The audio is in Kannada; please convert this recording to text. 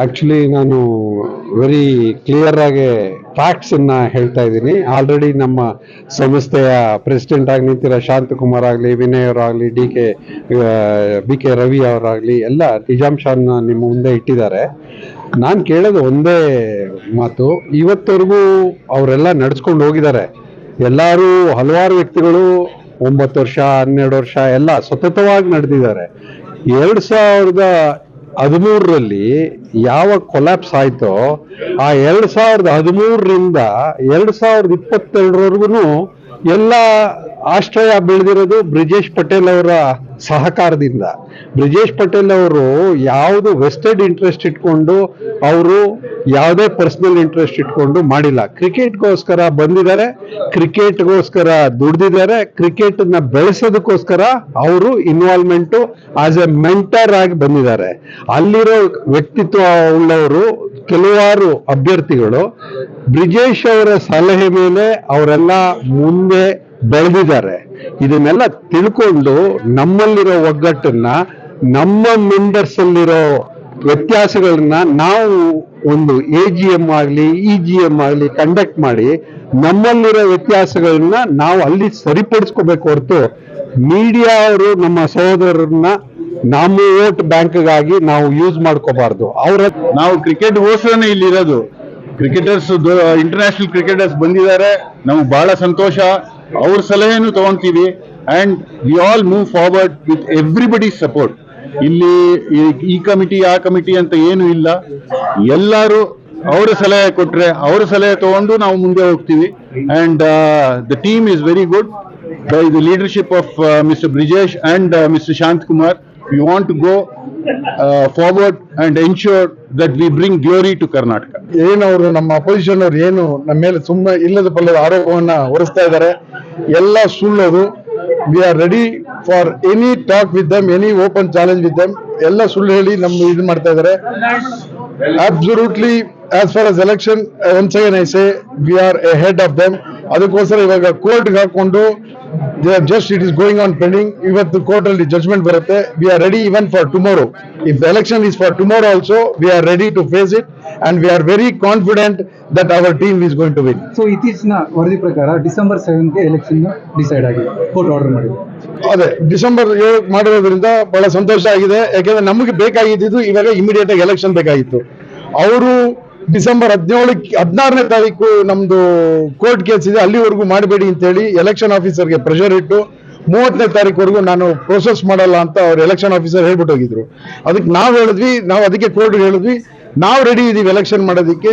ಆಕ್ಚುಲಿ ನಾನು ವೆರಿ ಕ್ಲಿಯರ್ ಆಗಿ ಫ್ಯಾಕ್ಟ್ಸ್ ಅನ್ನ ಹೇಳ್ತಾ ಇದ್ದೀನಿ. ಆಲ್ರೆಡಿ ನಮ್ಮ ಸಂಸ್ಥೆಯ ಪ್ರೆಸಿಡೆಂಟ್ ಆಗಿ ನಿಂತಿರೋ ಶಾಂತಕುಮಾರ್ ಆಗಲಿ, Vinay ಅವರಾಗಲಿ D K B K Ravi ಅವರಾಗಲಿ ಎಲ್ಲ ನಿಜಾಂಶನ ನಿಮ್ಮ ಮುಂದೆ ಇಟ್ಟಿದ್ದಾರೆ. ನಾನು ಕೇಳೋದು ಒಂದೇ ಮಾತು. ಇವತ್ತವರೆಗೂ ಅವರೆಲ್ಲ ನಡ್ಸ್ಕೊಂಡು ಹೋಗಿದ್ದಾರೆ. ಎಲ್ಲರೂ ಹಲವಾರು ವ್ಯಕ್ತಿಗಳು ಒಂಬತ್ತು ವರ್ಷ, ಹನ್ನೆರಡು ವರ್ಷ ಎಲ್ಲ ಸತತವಾಗಿ ನಡೆದಿದ್ದಾರೆ. ಎರಡು ಸಾವಿರದ ಹದಿಮೂರರಲ್ಲಿ ಯಾವ ಕೊಲ್ಯಾಪ್ಸ್ ಆಯಿತೋ ಆ ಎರಡು ಸಾವಿರದ ಹದಿಮೂರರಿಂದ ಎರಡು ಸಾವಿರದ ಇಪ್ಪತ್ತೆರಡರವರೆಗೂ ಎಲ್ಲ ಆಶ್ರಯ ಬೆಳೆದಿರೋದು ಬ್ರಿಜೇಶ್ ಪಟೇಲ್ ಅವರ ಸಹಕಾರದಿಂದ. ಬ್ರಿಜೇಶ್ ಪಟೇಲ್ ಅವರು ಯಾವುದು ವೆಸ್ಟೆಡ್ ಇಂಟ್ರೆಸ್ಟ್ ಇಟ್ಕೊಂಡು ಅವರು ಯಾವುದೇ ಪರ್ಸನಲ್ ಇಂಟ್ರೆಸ್ಟ್ ಇಟ್ಕೊಂಡು ಮಾಡಿಲ್ಲ. ಕ್ರಿಕೆಟ್ಗೋಸ್ಕರ ಬಂದಿದ್ದಾರೆ, ಕ್ರಿಕೆಟ್ಗೋಸ್ಕರ ದುಡ್ದಿದ್ದಾರೆ ಕ್ರಿಕೆಟ್ನ ಬೆಳೆಸೋದಕ್ಕೋಸ್ಕರ ಅವರು ಇನ್ವಾಲ್ವ್ಮೆಂಟು ಆಸ್ ಎ ಮೆಂಟರ್ ಆಗಿ ಬಂದಿದ್ದಾರೆ. ಅಲ್ಲಿರೋ ವ್ಯಕ್ತಿತ್ವ ಉಳ್ಳವರು ಕೆಲವಾರು ಅಭ್ಯರ್ಥಿಗಳು ಬ್ರಿಜೇಶ್ ಅವರ ಸಲಹೆ ಮೇಲೆ ಅವರೆಲ್ಲ ಮುಂದೆ ಬೆಳೆದಿದ್ದಾರೆ. ಇದನ್ನೆಲ್ಲ ತಿಳ್ಕೊಂಡು ನಮ್ಮಲ್ಲಿರೋ ಒಗ್ಗಟ್ಟನ್ನ, ನಮ್ಮ ಮೆಂಬರ್ಸ್ ಅಲ್ಲಿರೋ ವ್ಯತ್ಯಾಸಗಳನ್ನ ನಾವು ಒಂದು ಎ ಜಿ ಎಂ ಆಗಲಿ ಇ ಜಿ ಎಂ ಆಗಲಿ ಕಂಡಕ್ಟ್ ಮಾಡಿ ನಮ್ಮಲ್ಲಿರೋ ವ್ಯತ್ಯಾಸಗಳನ್ನ ನಾವು ಅಲ್ಲಿ ಸರಿಪಡಿಸ್ಕೋಬೇಕು ಹೊರತು ಮೀಡಿಯಾ ಅವರು ನಮ್ಮ ಸಹೋದರರನ್ನ ನಮ್ಮ ವೋಟ್ ಬ್ಯಾಂಕ್ಗಾಗಿ ನಾವು ಯೂಸ್ ಮಾಡ್ಕೋಬಾರ್ದು. ಅವರ ನಾವು ಕ್ರಿಕೆಟ್ ಗೋಸ್ಕರನೇ ಇಲ್ಲಿ ಇರೋದು. ಕ್ರಿಕೆಟರ್ಸ್ ಇಂಟರ್ನ್ಯಾಷನಲ್ ಕ್ರಿಕೆಟರ್ಸ್ ಬಂದಿದ್ದಾರೆ. ನಮ್ಗೆ ಬಹಳ ಸಂತೋಷ. ಅವ್ರ ಸಲಹೆನೂ ತಗೊಂತೀವಿ. And we all move forward with everybody support ಇಲ್ಲಿ ಈ ಕಮಿಟಿ, ಆ ಕಮಿಟಿ ಅಂತ ಏನು ಇಲ್ಲ. ಎಲ್ಲರೂ ಅವರ ಸಲಹೆ ಕೊಟ್ರೆ ಅವರ ಸಲಹೆ ತಗೊಂಡು ನಾವು ಮುಂದೆ ಹೋಗ್ತೀವಿ. And the team is very good by the leadership of mister Brijesh and mister Shanth Kumar we want to go forward and ensure that we bring glory to Karnataka ಅವರು ನಮ್ಮ ಅಪೋಸಿಷನ್ ಅವರು ಏನು ನಮ್ಮ ಮೇಲೆ ಸುಮ್ಮನೆ ಇಲ್ಲದ ಪಲ್ಲದ ಆರೋಪವನ್ನ ಹೊರಿಸ್ತಾ ಇದ್ದಾರೆ, ಎಲ್ಲ ಸುಳ್ಳೋದು. We are ready for any talk with them any open challenge with them ಎಲ್ಲ ಸುಳ್ಳು ಹೇಳಿ ನಮ್ಮ ಇದು ಮಾಡ್ತಾ ಇದ್ದಾರೆ. Absolutely as far as election once again I say we are ahead of them ಅದಕ್ಕೋಸ್ಕರ ಇವಾಗ ಕೋರ್ಟ್ಗೆ ಹಾಕೊಂಡು just it is going on pending ಇವತ್ತು ಕೋರ್ಟ್ ಅಲ್ಲಿ ಜಜ್ಮೆಂಟ್ ಬರುತ್ತೆ we are ready even for tomorrow if election is for tomorrow also we are ready to face it and we are very confident that our team is going to win so ಇತ್ತೀಚಿನ ವರದಿ ಪ್ರಕಾರ ಡಿಸೆಂಬರ್ ಸೆವೆನ್ಗೆ ಎಲೆಕ್ಷನ್ ಡಿಸೈಡ್ ಆಗಿದೆ. ಕೋರ್ಟ್ ಆರ್ಡರ್ ಮಾಡಿದೆ. ಅದೇ ಡಿಸೆಂಬರ್ ಮಾಡಿರೋದ್ರಿಂದ ಬಹಳ ಸಂತೋಷ ಆಗಿದೆ. ಯಾಕೆಂದ್ರೆ ನಮಗೆ ಬೇಕಾಗಿದ್ದು ಇವಾಗ ಇಮಿಡಿಯೇಟ್ ಆಗಿ ಎಲೆಕ್ಷನ್ ಬೇಕಾಗಿತ್ತು. ಅವರು ಡಿಸೆಂಬರ್ ಹದಿನೇಳಕ್ಕೆ ಹದಿನಾರನೇ ತಾರೀಕು ನಮ್ದು ಕೋರ್ಟ್ ಕೇಸ್ ಇದೆ. ಅಲ್ಲಿವರೆಗೂ ಮಾಡಬೇಡಿ ಅಂತ ಹೇಳಿ ಎಲೆಕ್ಷನ್ ಆಫೀಸರ್ಗೆ ಪ್ರೆಷರ್ ಇಟ್ಟು ಮೂವತ್ತನೇ ತಾರೀಕುವರೆಗೂ ನಾನು ಪ್ರೋಸೆಸ್ ಮಾಡಲ್ಲ ಅಂತ ಅವ್ರು ಎಲೆಕ್ಷನ್ ಆಫೀಸರ್ ಹೇಳ್ಬಿಟ್ಟು ಹೋಗಿದ್ರು. ಅದಕ್ಕೆ ನಾವು ಹೇಳಿದ್ವಿ, ನಾವು ಅದಕ್ಕೆ ಕೋರ್ಟ್ ಹೇಳಿದ್ವಿ. ನಾವು ರೆಡಿ ಇದೀವಿ ಎಲೆಕ್ಷನ್ ಮಾಡೋದಕ್ಕೆ.